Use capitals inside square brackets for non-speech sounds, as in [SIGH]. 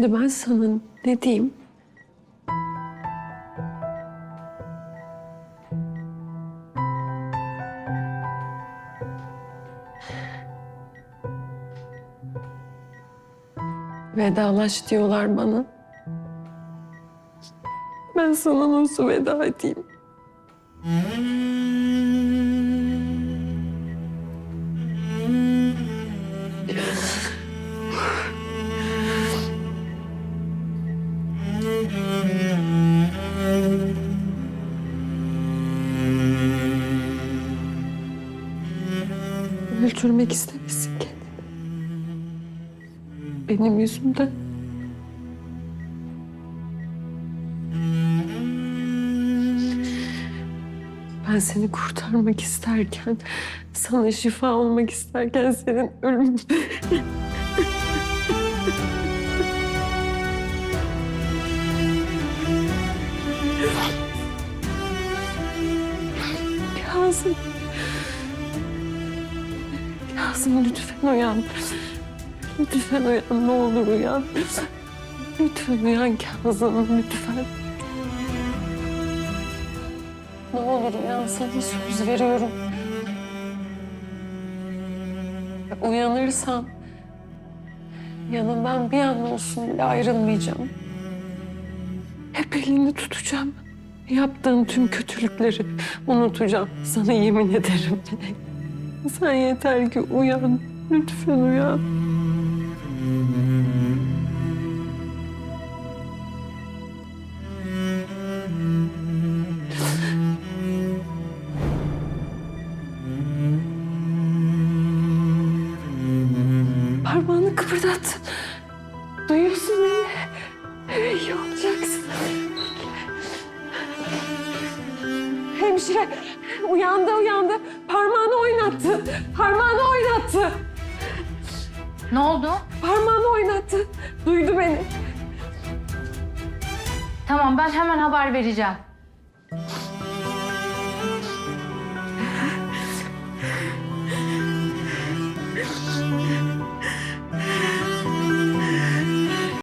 Şimdi ben sana ne diyeyim? Vedalaş diyorlar bana. Ben sana nasıl veda edeyim? Öldürmek istemesin kendini. Benim yüzümden. Ben seni kurtarmak isterken, sana şifa olmak isterken senin ölüm... [LAUGHS] Kazım. Kazım lütfen uyan. Lütfen uyan, ne olur uyan. Lütfen uyan Kazım, lütfen. Ne olur uyan, sana söz veriyorum. Uyanırsam yanından bir an olsun bile ayrılmayacağım. Hep elini tutacağım. Yaptığın tüm kötülükleri unutacağım. Sana yemin ederim. Sen yeter ki uyan. Lütfen uyan. Parmağını kıpırdattın. Duyuyorsun beni. İyi olacaksın. Hemşire uyandı uyandı. Oynattı. Parmağını oynattı. Ne oldu? Parmağını oynattı. Duydu beni. Tamam ben hemen haber vereceğim.